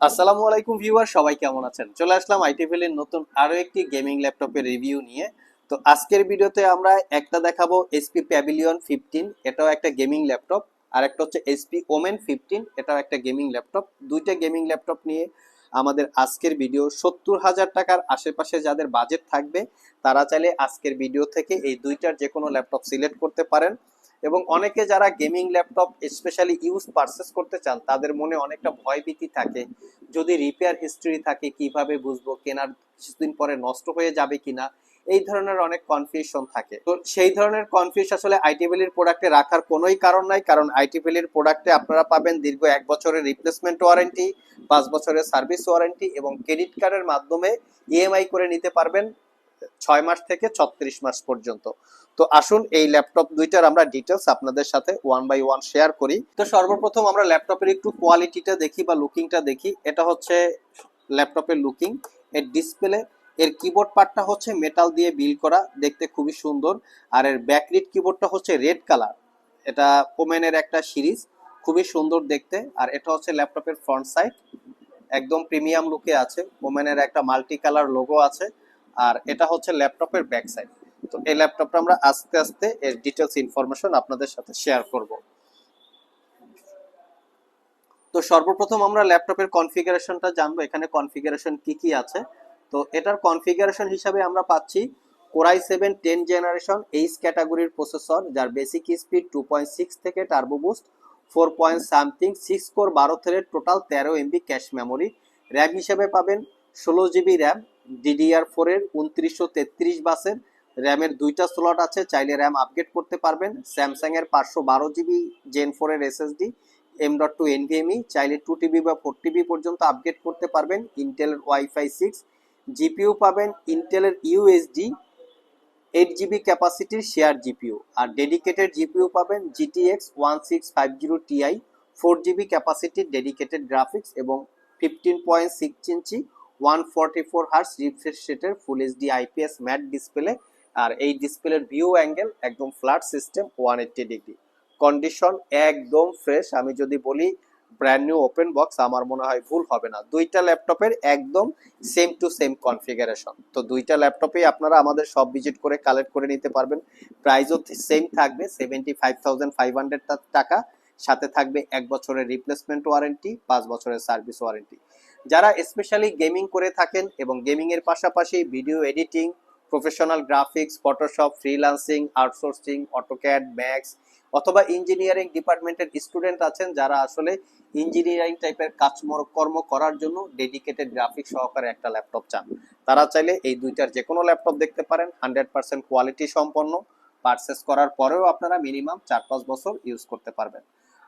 আসসালামু আলাইকুম ভিউয়ার, সবাই কেমন আছেন? চলে আসলাম আইটিভিএল এর নতুন আরও একটি গেমিং ল্যাপটপের রিভিউ নিয়ে। তো আজকের ভিডিওতে আমরা একটা দেখাবো এসপি প্যাভিলিয়ন ফিফটিন এটাও একটা গেমিং ল্যাপটপ আর একটা হচ্ছে এসপি ওমেন ফিফটিন এটাও একটা গেমিং ল্যাপটপ দুইটা গেমিং ল্যাপটপ নিয়ে আমাদের আজকের ভিডিও সত্তর হাজার টাকার আশেপাশে যাদের বাজেট থাকবে, তারা চাইলে আজকের ভিডিও থেকে এই দুইটার যে কোনো ল্যাপটপ সিলেক্ট করতে পারেন। এবং অনেকে যারা gaming laptop specially use purchase করতে চান, তাদের মনে অনেকটা ভয়ভীতি থাকে। যদি রিপেয়ার হিস্ট্রি থাকে, কীভাবে বুঝব, কেনার কিছুদিন পরে নষ্ট হয়ে যাবে কিনা, এই ধরনের অনেক কনফিউশন থাকে। তো সেই ধরনের কনফিউশন আসলে আইটিভিলির প্রোডাক্টে রাখার কোনোই কারণ নাই, কারণ আইটিভিলির প্রোডাক্টে আপনারা পাবেন দীর্ঘ এক বছরের রিপ্লেসমেন্ট ওয়ারেন্টি পাঁচ বছরের সার্ভিস ওয়ারেন্টি এবং ক্রেডিট কার্ডের মাধ্যমে ইএমআই করে নিতে পারবেন। ছয় মাস থেকে ছত্রিশ মাস পর্যন্ত। তো আসুন, এই ল্যাপটপ দুইটার আমরা ডিটেলস আপনাদের সাথে ওয়ান বাই ওয়ান শেয়ার করি। তো সর্বপ্রথম আমরা ল্যাপটপের একটু কোয়ালিটিটা দেখি বা লুকিংটা দেখি। এটা হচ্ছে ল্যাপটপের লুকিং এর ডিসপ্লে এর কিবোর্ড পার্টটা হচ্ছে মেটাল দিয়ে বিল করা, দেখতে খুবই সুন্দর। আর এর ব্যাকরিট কিবোর্ডটা হচ্ছে রেড কালার এটা ওমেনের একটা সিরিজ, খুবই সুন্দর দেখতে। আর এটা হচ্ছে ল্যাপটপের ফ্রন্ট সাইড একদম প্রিমিয়াম লুকে আছে। ওমেনের একটা মাল্টি কালার লোগো আছে। আর এটা হচ্ছে ল্যাপটপের ব্যাক সাইড তো এই ল্যাপটপটা আমরা আস্তে আস্তে এর ডিটেলস ইনফরমেশন আপনাদের সাথে শেয়ার করব। তো সর্বপ্রথম আমরা ল্যাপটপের কনফিগারেশনটা জানব। এখানে কনফিগারেশন কি কি আছে? তো এটার কনফিগারেশন হিসাবে আমরা পাচ্ছি core i seven ten generation H ক্যাটাগরির প্রসেসর যার basic speed two point six থেকে turbo boost four point something six core বারো থ্রেড টোটাল তেরো এমবি ক্যাশ মেমোরি র্যাম হিসেবে পাবেন ষোলো জিবি র্যাম ডিডিআর ফোরের উনত্রিশশো তেত্রিশ বাসের র্যামের দুইটা স্লট আছে, চাইলে র্যাম আপগ্রেড করতে পারবেন। স্যামসাং এর পাঁচশো বারো জিবি জেন ফোরের SSD M dot two NVMe চাইলে টু টিবি বা ফোর টিবি পর্যন্ত আপগ্রেড করতে পারবেন। ইন্টেলের ওয়াইফাই সিক্স জিপিইউ পাবেন। ইন্টেলের ইউএসডি এইট জিবি ক্যাপাসিটির শেয়ার জিপিইউ আর ডেডিকেটেড জিপিইউ পাবেন GTX one six five zero Ti four GB ক্যাপাসিটির dedicated graphics এবং fifteen point six inch one forty four hertz refresh রেটের full HD IPS matte display আর এই ডিসপ্লের view angle একদম flat system one eighty degree condition একদম fresh আমি যদি বলি brand new open box আমার মনে হয় ভুল হবে না। দুইটা ল্যাপটপের একদম সেম টু সেম কনফিগারেশন তো দুইটা ল্যাপটপেই আপনারা আমাদের সব ভিজিট করে কালেক্ট করে নিতে পারবেন। প্রাইসও সেম থাকবে seventy five thousand five hundred টাকা। সাথে থাকবে এক বছরের রিপ্লেসমেন্ট ওয়ারেন্টি পাঁচ বছরের সার্ভিস ওয়ারেন্টি যারা স্পেশালি গেমিং করে থাকেন এবং গেমিং এর পাশাপাশি video editing professional graphics Photoshop freelancing outsourcing AutoCAD Max অথবা ইঞ্জিনিয়ারিং ডিপার্টমেন্টের স্টুডেন্ট আছেন যারা আসলে ইঞ্জিনিয়ারিং টাইপের কাজ কর্ম করার জন্য ডেডিকেটেড গ্রাফিক্স সহকারে একটা ল্যাপটপ চান। তারা চাইলে এই দুইটার যে কোনো ল্যাপটপ দেখতে পারেন হান্ড্রেড পার্সেন্ট কোয়ালিটি সম্পন্ন পারচেস করার পরেও আপনারা মিনিমাম চার পাঁচ বছর ইউজ করতে পারবেন।